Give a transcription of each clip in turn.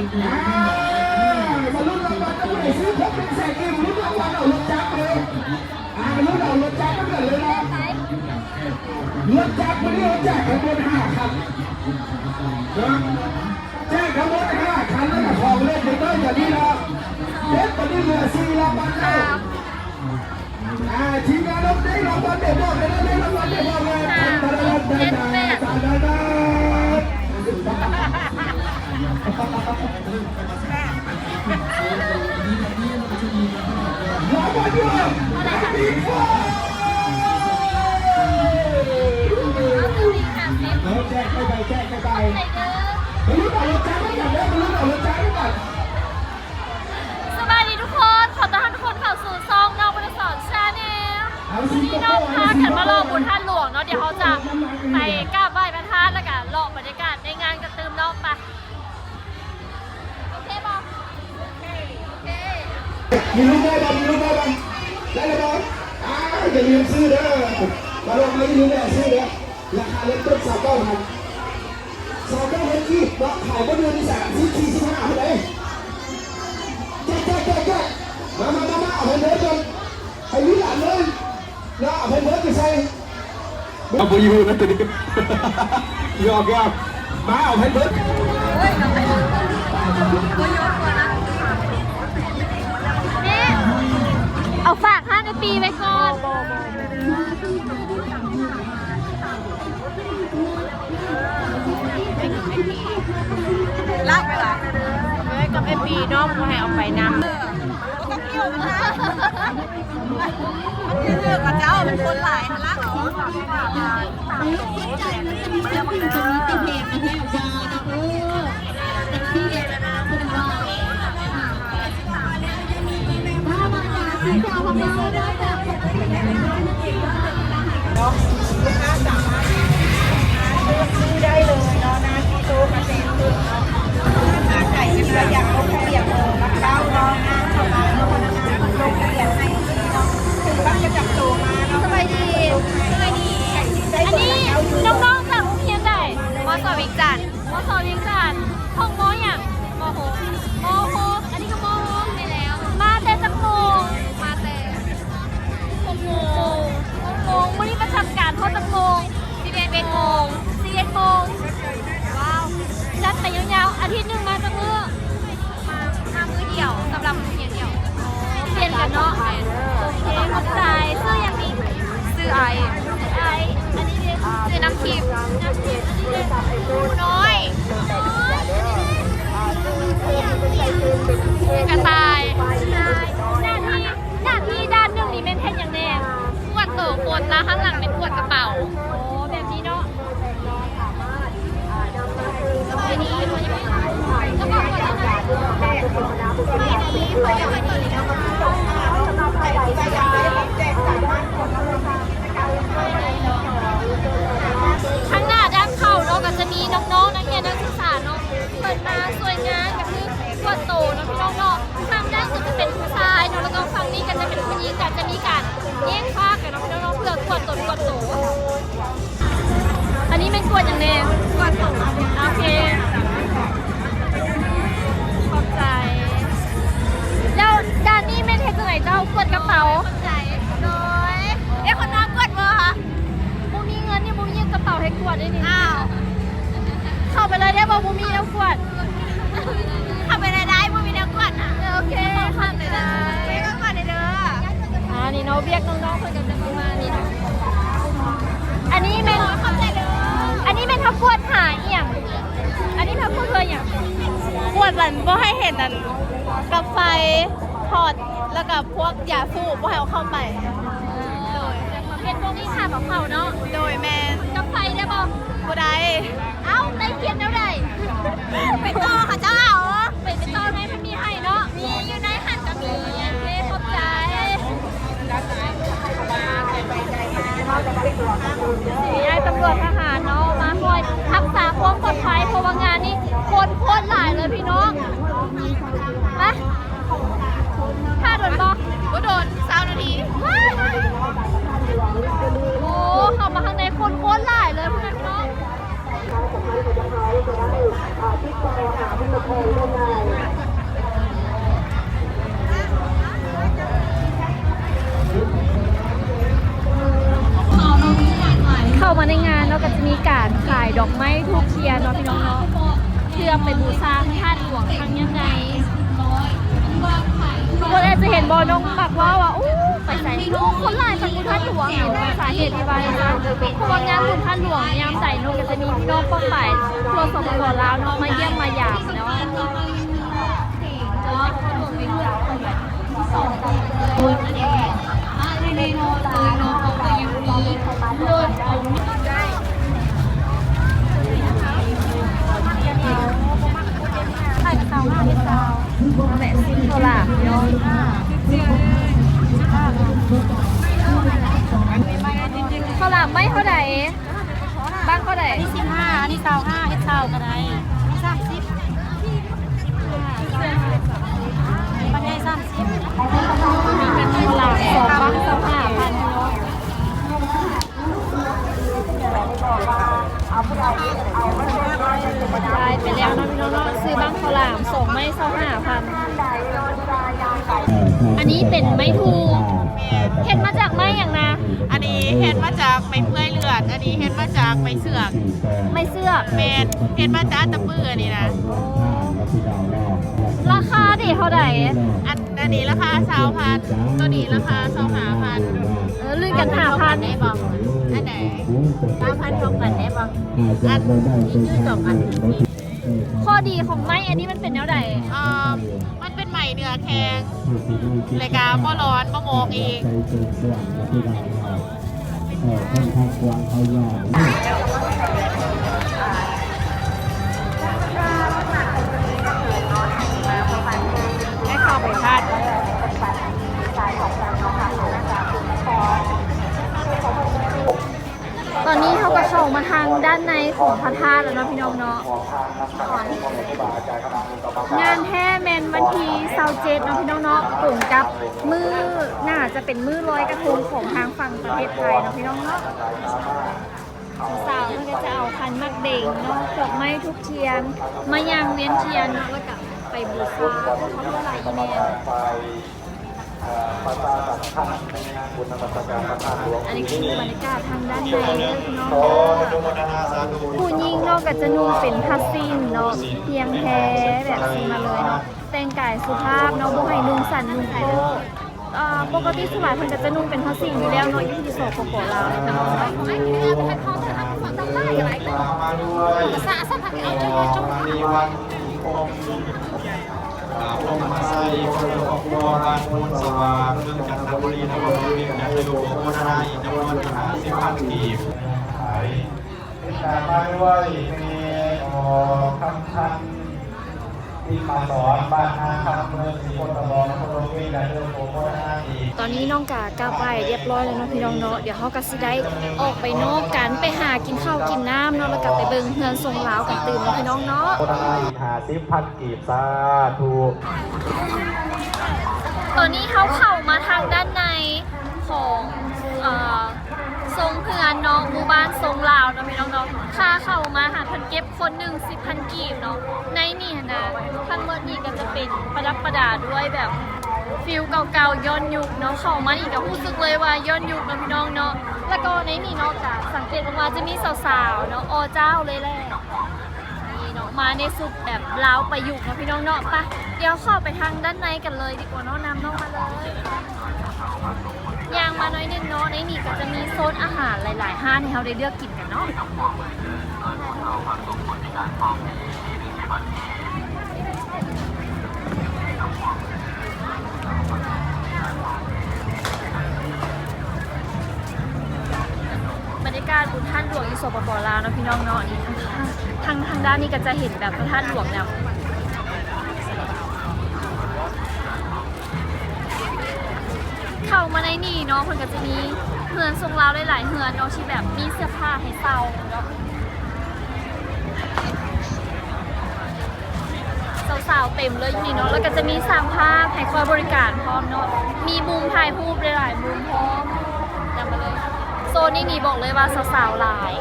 มาลุ้นรางวัลจะผู้ใดซื้อครบเป็นแสนเองลุ้นรางวัลเอารถจักรเลยอ่าลุ้นเอารถจักรก็เกิดเลยนะรถจักรวันนี้เราแจกกันบนห้าคันนะแจกกันบนห้าคันแล้วก็ของเล่นเด็กน้อยอย่างนี้นะเด็กตอนนี้เหลือสี่รางวัลแล้วอ่าทีมงานเราได้รางวัลเด็กบอกเลยนะได้รางวัลเด็กบอกเลยตาดาดาดาดาดาดา แจ้งไปไปแจ้งไปไปไม่รู้เอารถจ้างไม่กันแล้วไม่รู้เอารถจ้างไม่กันสบายดีทุกคน ขอต้อนรับทุกคนเข้าสู่ซองนอกบริษัทชาแนลเอาสิพี่น้องพากันมารอบุญท่านหลวงเนาะเดี๋ยวเขาจะไปกราบ มีลูกได้บ้างมีลูกได้บ้างได้เลยบ้างอ่าอย่าลืมซื้อเด้อมาลองไม่ลืมแม่ซื้อเด้อราคาเริ่มต้นสามเก้าพันสามเก้าพันที่ราขายก็เดือนที่สามที่สี่สิบห้าเท่าไหร่แจ๊กแจ๊กแจ๊กแจ๊กมามามามาเอาไปเบิร์ดจนไอ้วิหลานเลยนะเอาไปเบิร์ดไปใส่เอาไปอยู่นะตัวนี้ยอกยอกมาเอาให้เบิร์ดนี่ เอาฝากห้าในปีไว้ก่อนลากไปละเฮ้ยกับไอ้ปีน้องกูให้เอาไปนำก็เกี่ยวมันนะมันเลือกกับเจ้าเป็นคนหลายลากเหรอได้ อไอไออันนี้เนี่ยคือน้ำทิพย์น้ำทิพย์อันนี้เนี่ยปูน้อยกระต่ายหน้าที่หน้าที่ด้านหนึ่งนี่เป็นเท่นอย่างแน่ขวดโตคนแล้วข้างหลังเป็นขวดกระเป๋าโอ้แบบนี้เนาะสบายดีเขายังไม่กระเป๋าขวดละสบายดีเขายังไม่ตัวนี้นะคะข้างหน้าด้านเข้าเนาะก็จะมี น้องๆนักเรียนนักศึกษาเนาะเปิดมาสวยงามก็คือขวดโตเนาะพี่น้องเนาะทางด้านก็จะเป็นผู้ชายเนาะแล้วก็ฝั่งนี้ก็จะเป็นผู้หญิงก็จะมีการแย่งภาคกันเนาะพี่น้องเนาะเพื่อขวดโตขวดโตอันนี้เป็นขวดอย่างแน่ขวดโตโอเคขอบใจแล้วด้านนี้ไม่เทจังไหนเจ้ากดกระเป๋าขอบใจโดยเอ๊ะคนน้องกดบ่คะมูมีเงินนี่มูมีกระเป๋าให้กวดด้วยนี่อ้าวเข้า ไปเลยได้บ่มูมีแล้วกวดเข้าไปได้ได้มูมีแล้วกวดอะโอเคเข้าไปได้ไม่ก็กวดได้เด้ออ่านี่เนาะเรียกน้องๆเพื่อนกันจะประมาณนี้เนาะอันนี้เป็นเข้าใจเด้ออันนี้เป็นทับกวดหาเอี่ยงอันนี้ทับกวดเคยอย่างปวดหลันบ่ให้เห็นอันกับไฟถอดแล้วกับพวกยาสูบบ่ให้เอาเข้าไปโดยเป็นพวกนี้ค่ะแบบเขาเนาะโดยแมนกับไฟได้บ่บ่ได้เอ้าได้ ไปต่อค่ะเจ้าเหรอไปไปต่อให้มันมีให้เนาะ มีอยู่ในหันก็มีโอเคขอบใจนี่ไอ้ตำรวจทหารเนาะมาคอยรักษาความปลอดภัยเพราะว่างานนี้คนโคตรหลายเลยพี่น้องไปถ้าโดนบอกบ่โดนสาวนาที โอ้เข้ามาข้างในคนโคตรหลาย เข้ามาในงานเราก็จะมีการขายดอกไม้ทูบเทียนเนาะพี่น้องเนาะเพื่อเป็นบูชาพระธาตุหลวงครั้งยังไงทุกคนอาจจะเห็นบอน้องปักว่าว่าอู้ ใส่ลูกคนหลายไปบุท่านหลวงเห็นสาเหตุที่ว่านะคะเพราะว่างานบุญท่านหลวงยามใส่นกก็จะมีพี่น้องป้องไปทั่วสปปลาวเนาะมาเยี่ยมมายามเนาะไข่เตาห้าเตาแม่ซิมโซล่าเนาะ บ้างเท่าไหร่อันนี้สิบห้าอันนี้เตาห้าเฮ็ดเตาก็ได้สามสิบมันได้สามสิบมีเป็นข้าวลาสองบ้างสองห้าพันเนาะได้ไปแล้วนาะพี่น้องซื้อบ้างข้าวหลามสองไม่สองห้าพันอันนี้เป็นไม้ถูเห็ดมาจากไม้อย่างนะอันนี้เฮ็ดมาจากไม้เปื่อย ดอันนี้เฮ็ดมาจากไม้เสือกไม่เสื้อเมนเฮ็ดมาจากตะปือนี่นะราคาเด็เท่าไหร่อันอันนี้ราคาสาวพันตัวนี้ราคาสองหาพันเออลื่นกันหาพันได้บอกอันไหนสามพันสองพันได้บอกอันนี้คือสองพันข้อดีของไม้อันนี้มันเป็นแนวใดอ่ามันเป็นใหม่เนื้อแข็งรายการบ่ร้อนบ่โมกอีก ให้เข้าไปพลาดตอนนี้เขาก็เข้ามาทางด้านในของพระธาตุแล้วเนาะพี่น้องเนาะงานแท้แมนวันที่เซาเจ็ดเนาะพี่น้องเนาะกลุ่มกับมือ จะเป็นมือลอยกระทงของทางฝั่งประเทศไทยเนาะพี่น้องเนาะสาวๆเขาก็จะเอาคันมักเด่งเนาะดอกไม้ทุกเทียนมายางเวียนเทียนเนาะแล้วก็ไปบูชาเพราะเขาเท่าไรอีเมลอันนี้คือบรรยากาศทางด้านในเน้องผู้หญิงเนาะก็จะนุ่งเป็นผ้าสิ้นเนาะเพียงแท้แบบนี้มาเลยเนาะแต่งกายสุภาพเนาะบ่ให้นุ่งสั้นนุ่งโป๊ะ อ่าปกติสมัยเพิ่นก็จะนุ่งเป็นผ้าสิ้นอยู่แล้วเนาะอยู่ที่สปปลาวเนาะไอ้ที่นี่เป็นของทางฝั่งใต้อะไรก็ภาษาสัมผัสเอาจังหวัดจังหวัดพรมไสยคนครอบครัวรานมูลสวางเรื่องจันทบุรีนครปฐมอยากจะดูโมนาราอีกจำนวนหาสิบพันกีบขายแต่ไม่ไหวมีออกคำชัน ที่มาสอนบ้านนาคำเมืองสีคนตะบอนนครปฐมอยากจะดูโมนาราอีกตอนนี้น้องกากลับไปเรียบร้อยแล้วเนาะพี่น้องเนาะเดี๋ยวเฮาก็สิได้ออกไปนอกกันไปหากินข้าวกินน้ำเนาะแล้วก็ไปเบิ่งเฮือนทรงลาวกันตื่นเนาะพี่น้องเนาะโมนาราอีกหาสิบพันกีบสาธุตอนนี้เขาเข้ามาทางด้านในของเอ่อ เมื่อนเนาะหมู่บ้านทรงลาวเนาะพี่น้องเนาะค่าเข้ามาหาพันเก็บคนหนึ่งสิบพันกีบเนาะในนี่นะทั้งหมดนี่ก็จะเป็นประดับประดาด้วยแบบฟิลเก่าๆย้อนยุคเนาะเข้ามาอีกก็รู้สึกเลยว่าย้อนยุคเนาะพี่น้องเนาะแล้วก็ในนี่เนาะก็สังเกตว่าจะมีสาวๆเนาะอเจ้าเลยแหละนี่เนาะมาในสุดแบบลาวประยุกต์เนาะพี่น้องเนาะไปะเดี๋ยวเข้าไปทางด้านในกันเลยดีกว่าเนาะนำน้องมาเลย ยางมาหน้อยนึงเนาะในนี่ก็จะมีโซนอาหารหลายๆห้างให้เราได้เลือกกินกันเนาะบรรยากาศบุญท่านหลวงอยู่สปปลาวเนาะพี่น้องเนาะนี่ทางทางทางด้านนี้ก็จะเห็นแบบพระธาตุหลวงเนี่ย นนี่เนาะเพิ่นก็จะมีเฮือนทรงลาวหลายๆเฮือนเนาะที่แบบมีเสื้อผ้าให้เซาเนาะสาวๆเต็มเลยอยู่นี่เนาะแล้วก็จะมีสร้างภาพให้คอยบริการพร้อมเนาะมีมุมถ่ายรูปหลายๆมุมพร้อมจำมาเลยโซนนี้นี่บอกเลยว่าสาวๆหลาย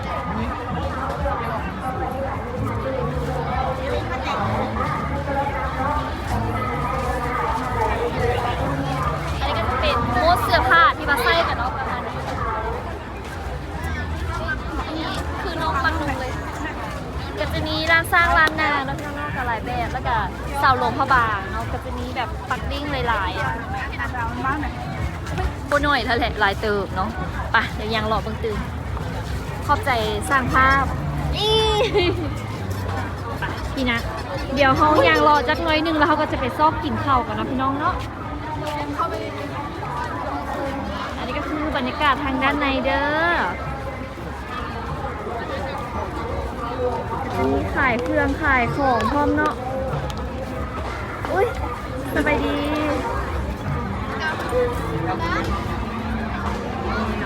สื้อผ้าที่มาใส่กับนเนาะประมาณนี้อันนี้คือน้องจะมีร้านสร้างร้านนาแล้วก็นอกกับหลายแบบแล้วก็เสาหลวงพระบางเนาะก็จะมีแบบปักดิ้งหลายๆอะโบหน่อยเท่าแหละหลายเติบเนาะไปะเดี๋ยวยังรอเบิ่งตื่นขอบใจสร้างภาพอีไปพี่นะ เดี๋ยวเขายางรอจักหน้อยหนึงแล้วเขาก็จะไปซอกกินข้าวกันนะพี่น้องเนาะ คือบรรยากาศทางด้านในเด้อมีขายเครื่องขายของพร้อมเนาะ อุ้ยสบายดีนี่เนา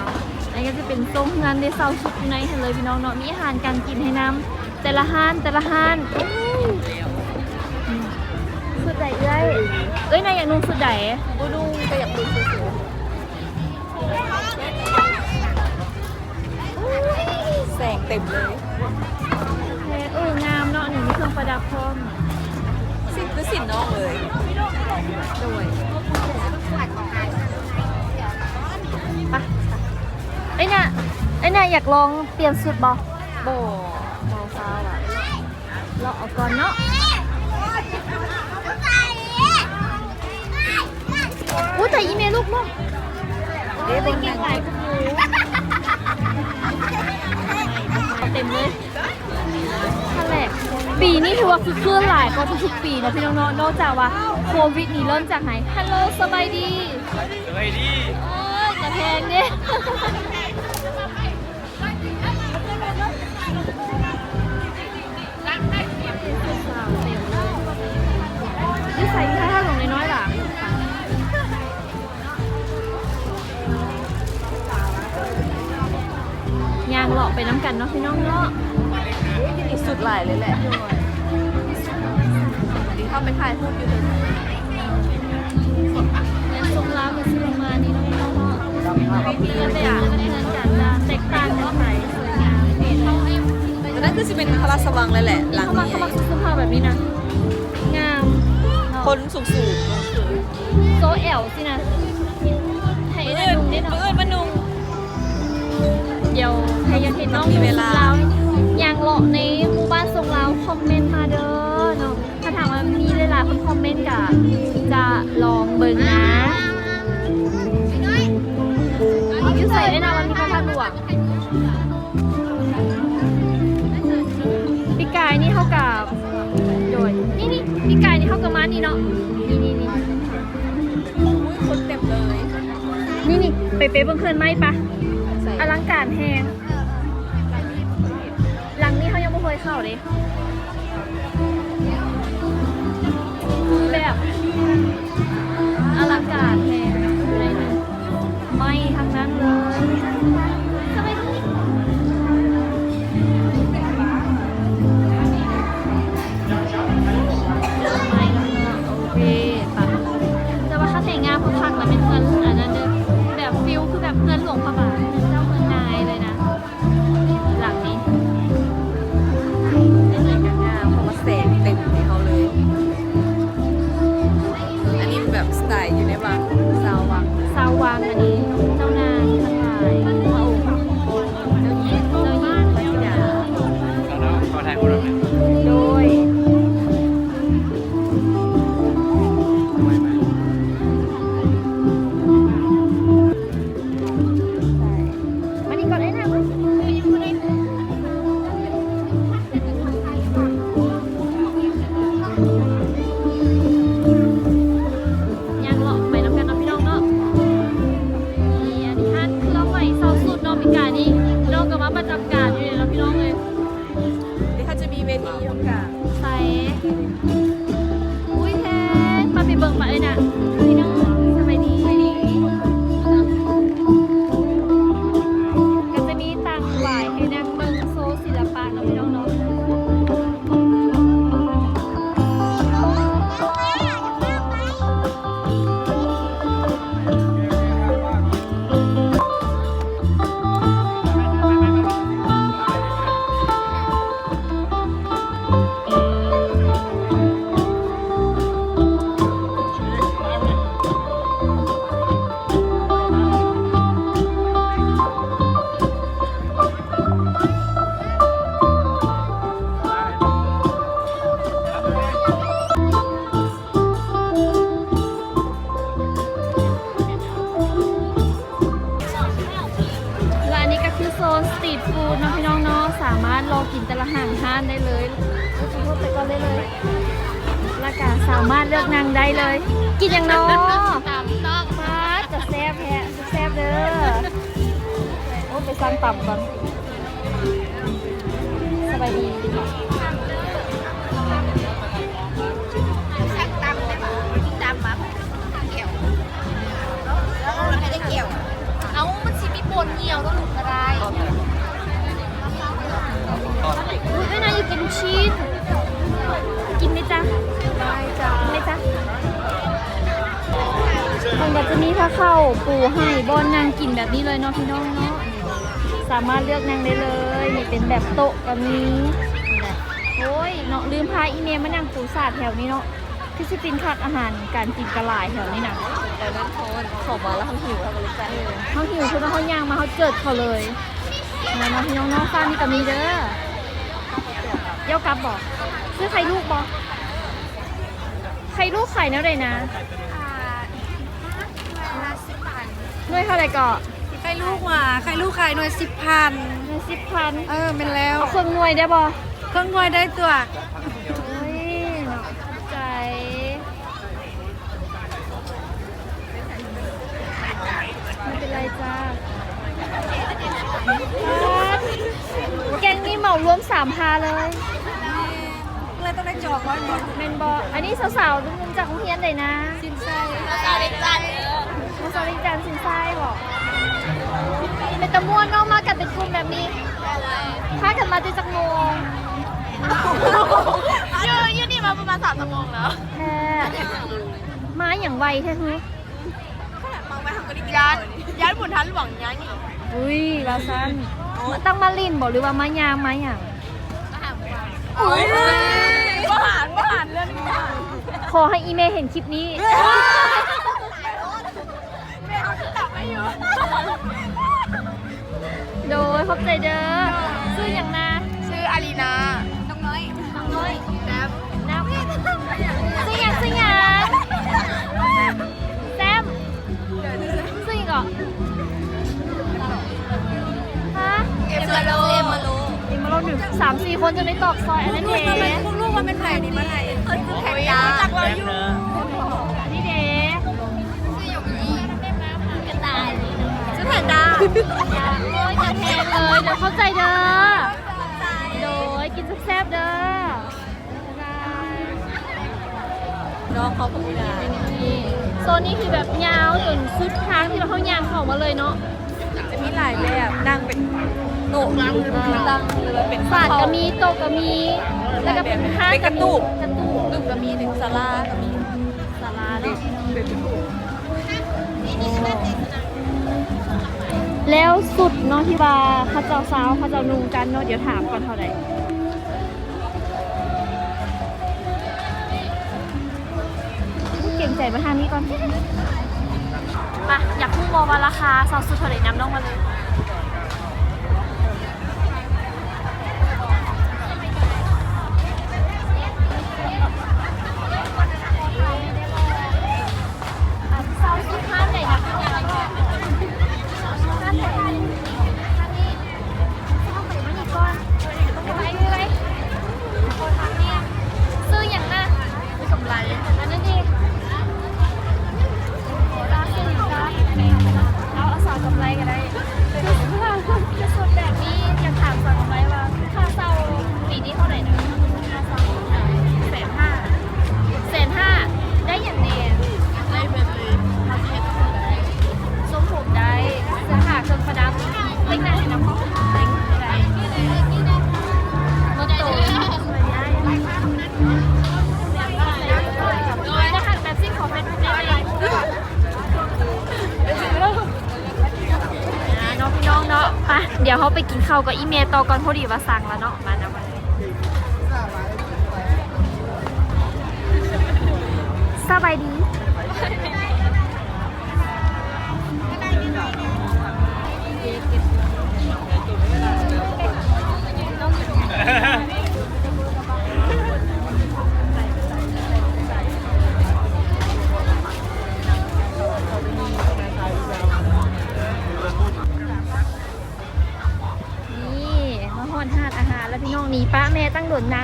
ะอันนี้ก็จะเป็นทรงงานในเซาชุดอยู่ในเห็นเลยพี่น้องเนาะ มีอาหารการกินให้น้ำแต่ละห้านแต่ละห้านสุดใดเอ้ยเอ้ยนายอยากนุ่งสุดใดกูดูก็อยากดูสวยแสง เต็มเลยแพงเอองามเนาะหนึ่งมีเครื่องประดับพร้อมสินคือสินนอกเลยด้วยไปเอ้ยเนี่ยเอ้ยเนี่ยอยากลองเปลี่ยนสุดบอโบมองฟ้าว่ะเราเอาก่อนเนาะอู้แต่อีเมลลูกลูกเอ๊ะบนเก่นั้งนหลายกับหมู เต็มเลยนั่นแหละปีนี้ถือว่าคือเคลื่อนหลายก็ทุกๆปีเนาะพี่น้องๆนอกจากว่าโควิดนี่เริ่มจากไหนฮัลโหลสบายดีสวัสดีเอ้ยจะแพงเนี่ยนี่ใส่ท่าลงน้อางเลาะไปน้ำกันเนาะพี่น้องเนาะนี่สุดหลายเลยแหละดีเข้าไปถ่ายรูปอยู่เลยแม่ทรงลาวกับซิลมานี่เนาะพี่น้องเนาะมีกันแต่อย่างเงินกันจะแตกต่างกันไปสวยงามแต่นั่นคือสิเป็นพระราชวังเลยแหละหลังเข้ามานี้เข้ามาซื้อเสื้อผ้าแบบนี้นะงามเนาะคนสูงสูงโซแอลสินะให้เพื่ได้อนนุ่งได้เพื่เนาะอนมานุ่ง เดี๋ยวใครยากเห็นน้องมีเวลาอย่างเลาะในหมู่บ้านทรงลาคอมเมนต์มาเด้อเนาะถ้าถามว่ามีหลาคนคอมเมนต์กะจะลองเบิ่งนะยูใส่ได้นะวันนี้พระพันหลวงปีกายนี่เท่ากับโดยนี่นี่ปีกายนี่เท่ากับมานี่เนาะนี่นี่นี่คนเต็มเลย นี่นี่ไปเป๊ะเบิ่งเพื่อนไหมปะ ลังการแฮงหลังนี้เขายังไม่เคยเข้าเลย สามารถเลือกนางได้เลย กินอย่างน้อตามต้องมาจะแซ่บแฮะแซ่บเด้อโอ้ไปสั่งต่ำก่อนสบายดีชักตำได้ปะต่ำมาเกี่ยวแล้วเราไม่ได้เกี่ยว เอามันสิมีปนเหนียวต้องหลุดอะไรอุ้ยไม่น่าอยู่กินชีสกิน จ้ะกินไหมจ๊ะมันก็จะมีผ้าเข้าวปูให้บอนนางกินแบบนี้เลยเนาะพี่น้องเนาะสามารถเลือกนางได้เลยนี่เป็นแบบโต๊ะแบบนี้โอ้ยเนาะลืมพาอีเมลมานั่งปูสาดแถวนี้เนาะคือสิเป็นคักอาหารการกินกระหลายแถวนี้นะแต่นั้นเขาเขามาแล้วเขาหิวเขาเลยจ้าเขาหิวคือเขาย่างมาเขาเจิดเขาเลยมามาพี่น้องน้องฟ้านี่ก็มีเด้อเย้ากลับบอกซื้อไข่ลูกบอก ไข่ลูกไข่เท่าไหร่นะห้าสิบบาทหน่วยเท่าไหร่ก็ใครลูกมาใครลูกขายหน่วยสิบพันหน่วยสิบพันเออเป็นแล้วเอาเครื่องหน่วยได้บ่เครื่องหน่วยได้ตัวโอ้ยเนาะใจ ไม่เป็นไรจ้าแกงนี้เหมารวมสามพาเลยเลย ต้องได้จองไว้หมดเมนบออันนี้สาวๆนุ่มๆจากโรงเรียนเลยนะสินไส้สาวเด็กจันมาสาวเด็กจันสินไส้บอกเป็นตะม่วนเน้องมากันเป็นกลุ่มแบบนี้พากันมาตีจักโมงยืนยืนนี่มาประมาณสามชั่วโมงแล้วแค่มาอย่างไวแท้ฮึมองไปทางก็ได้ยันยันหมุนทันหวังยันนี่อุ้ยลาซันตั้งมาลินบอกหรือว่ามายางมาอย่างอุ้ย ก็หารก็หารเรื่องนี้ขอให้อีเมย์เห็นคลิปนี้ ไม่เอาที่ตับไม่อยู่โดยขอบใจเด้อซื้ออย่างนาชื่ออารีนาน้องน้อยน้องน้อยแซ่บน้ำซื้ออย่างซื้ออย่างแซมซื้ออีกเหรอฮะเอ็มมาโลเอ็มมาโลอีกมาเราหนึ่งสามสี่คนจะได้ตอกซอยอันนั้นเอง พวกลูกมันเป็นไผ่นี่มาไหนเขาคือแข่งยาจากเราอยู่นี่เด้กระต่ายชื่อแผ่นดาโอ้ยจะแทนเลยเดี๋ยวเข้าใจเด้อโดยกินแซ่บๆเด้อบ๊ายบายน้องเขาพูดได้นี่โซนนี้คือแบบยาวจนสุดทางที่เราเข้ายางเข้ามาเลยเนาะจะมี หลายแบบนั่งเป็นโต๊ะนั่งนั่งหรือว่าเป็นฝาดก็มีโต๊ะก็มี แล้วก็เป็นห้างเป็นกระตุกกระตุกตึกก็มีหนึ่งศาลาก็มีศาลาเนาะแล้วสุดเนาะที่ว่าเขาเจ้าสาวเขาเจ้านุงกันเนาะเดี๋ยวถามก่อนเท่าไหร่เก่งใจมาทางนี้ก่อน มาอยากพูดวอว่าราคาซาวสุดเท่าไหร่น้ำน้องมาเลย กินข้าวกับอีเมลต่อก่อนพอดีว่าสั่งแล้วเนาะมานะมาสบายดี แล้วพี่น้องหนีป้าแม่ตั้งโดนนะ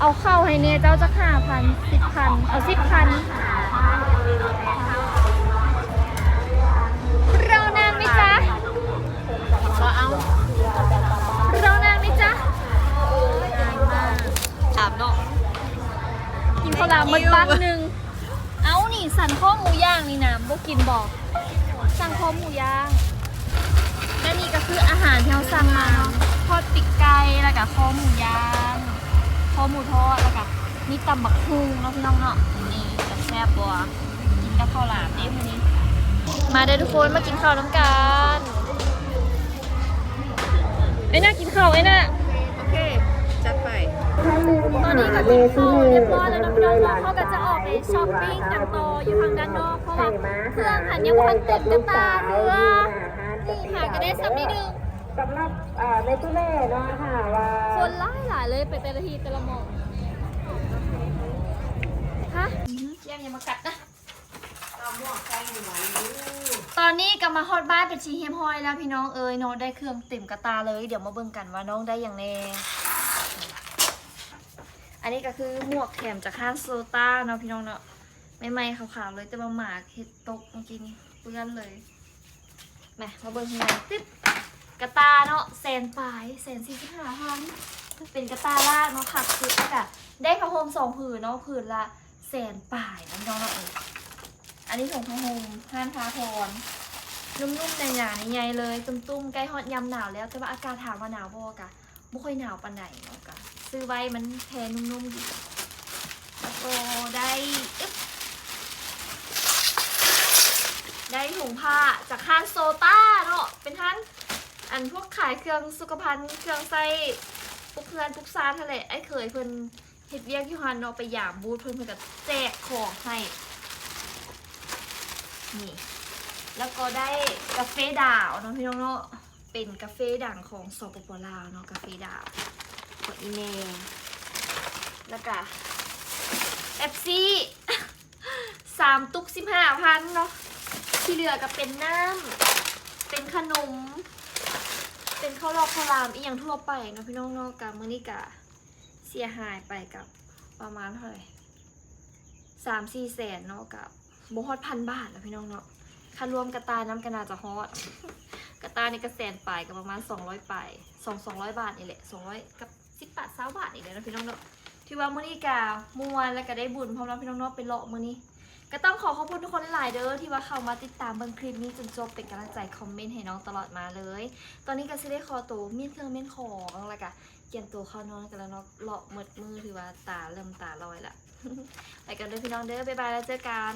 เอาเข้าให้เน่เจ้าจะห้าพันสิบพันเอาสิบพันรอนานไหมจ๊ะรอเอารอนานไหมจ๊ะถามน้องกินข้าวหลามมันปักหนึ่งเอานี่สั่นข้อหมูย่างนี่นะบ่กินบอกสั่งข้อหมูย่างและนี่ก็คืออาหารที่เราสั่งมา ทอดปีกไก่แล้วก็ข้อหมูย่างข้อหมูทอดแล้วก็นี่ตำบักหุ่งเนาะพี่น้องเนาะนี่กับแซ่บบัวกินกับข้าวหลามเด้มื้อนี้ มาเด้อทุกคนมากินข้าวน้ำกันไอ้น่ากินข้าวไอ้น่าโอเคจัดไปตอนนี้ก็กินข้าวเรียบร้อยแล้วนะพี่น้องเราเขาก็จะออกไปช้อปปิ้งกันต่ออยู่ทางด้านนอกเพราะว่าเครื่องหันยังพันเต็มกระตาเรือนี่หาก็ได้สับนิดนึง สำหรับอ่าในตู้เล่เนาะค่ะว่าคนไล่หลายเลยไปแต่ละทีแต่ละหมองฮะแย่งอย่ามากัดนะ ตอนนี้กำมาฮอดบ้านเป็นชีเฮมฮอยแล้วพี่น้องเอ๋ยน้องได้เครื่องเต็มกระตาเลย เดี๋ยวมาเบิ่งกันว่าน้องได้อย่างแน่อันนี้ก็คือหมวกแถมจากห้างโซต้าเนาะพี่น้องเนาะไม่ไหม่ขาวๆเลยแต่มาหมากเห็ดตกเมื่อกี้นี้เปื้อนเลยมามาเบิ่งข้างในติ๊บ กระตาเนาะแสนปลายแสนสี่สิบห้าพันเป็นกระตาลากเนาะค่ะคือก็จะได้ผ้าห่มสองผืนเนาะผืนละแสนปลายนะน้องเนาเอออันนี้ของผ้าห่มห้านพาพรนุ่มๆในหนาในใยเลยตุ้มๆใกล้ฮอตยามหนาวแล้วแต่ว่าอากาศถามว่าหนาวบ่กะไม่ค่อยหนาวปานไหนเนาะกะซื้อไว้มันแพงนุ่มๆดีแล้วก็ได้ได้ถุงผ้าจากห้างโซต้าเนาะเป็นห้าง อันพวกขายเครื่องสุขภัณฑ์เครื่องใส่ปุกเพื่อนปุกซานทะเลไอ้เคยเพิ่นเฮ็ดเวียกที่ฮันเนาะไปหยามบูธเพิ่นเพิ่นก็แจกของให้นี่แล้วก็ได้กาแฟดาวเนาะพี่น้องเนาะเป็นกาแฟดังของสปปลาวเนาะกาแฟดาวกดอีเมลแล้วก็เอฟซีสามตุกสิบห้าพันเนาะที่เหลือก็เป็นน้ำเป็นขนม เข้าหลอกข้าหลามอีกอย่างทั่วไปเนาะพี่น้องนาะกับมือนี้กะเสียหายไปกับประมาณเท่าไหร่สามสี่แสนเนาะกับโบฮอดพันบาทแล้วพี่น้องเนาะค่ารวมกระตาน้ำกระนาจะฮอดกระตาในกระแสนปลายกับประมาณ200ปลายสองสองร้อยบาทนี่แหละ200กับสิบบาทสาบาทนี่เลยนะพี่น้องเนาะที่ว่ามือนี้กามวนแล้วก็ได้บุญพร้อมแล้วพี่น้องเนาะไปเลาะมือนี้ ก็ต้องขอขอบคุณทุกคนหลายเด้อที่ว่าเข้ามาติดตามเบิ่งคลิปนี้จนจบเป็นกำลังใจคอมเมนต์ให้น้องตลอดมาเลย ตอนนี้ก็สิได้คอตัวเมีดเครื่องเม่นของแล้วก็เกียนตัวเข้านอนกันแล้วเนาะเลาะหมดมือถือว่าตาเริ่มตาลอยละไปกันเด้อพี่น้องเด้อบ๊ายบายแล้วเจอกัน